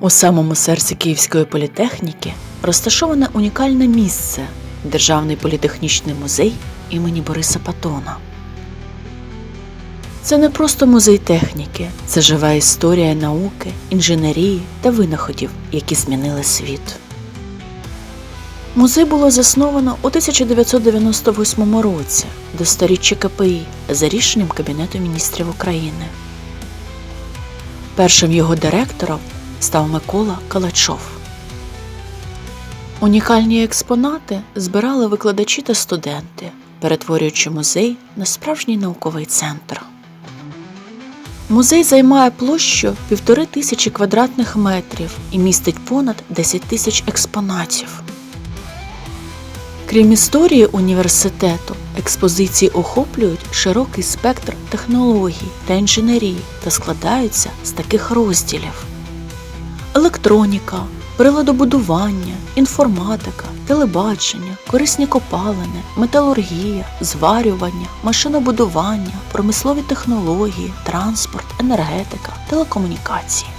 У самому серці Київської політехніки розташоване унікальне місце Державний політехнічний музей імені Бориса Патона. Це не просто музей техніки, це жива історія науки, інженерії та винаходів, які змінили світ. Музей було засновано у 1998 році до сторіччя КПІ за рішенням Кабінету міністрів України. Першим його директором став Микола Калачов. Унікальні експонати збирали викладачі та студенти, перетворюючи музей на справжній науковий центр. Музей займає площу півтори тисячі квадратних метрів і містить понад 10 тисяч експонатів. Крім історії університету, експозиції охоплюють широкий спектр технологій та інженерії та складаються з таких розділів: електроніка, приладобудування, інформатика, телебачення, корисні копалини, металургія, зварювання, машинобудування, промислові технології, транспорт, енергетика, телекомунікації.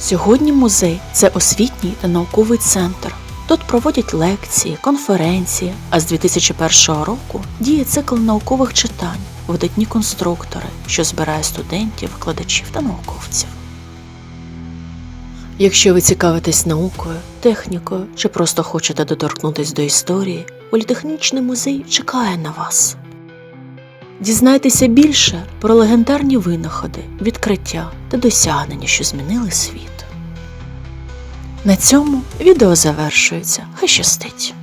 Сьогодні музей це освітній та науковий центр. Тут проводять лекції, конференції, а з 2001 року діє цикл наукових читань, видатні конструктори, що збирає студентів, викладачів та науковців. Якщо ви цікавитесь наукою, технікою чи просто хочете доторкнутися до історії, політехнічний музей чекає на вас. Дізнайтеся більше про легендарні винаходи, відкриття та досягнення, що змінили світ. На цьому відео завершується. Хай щастить!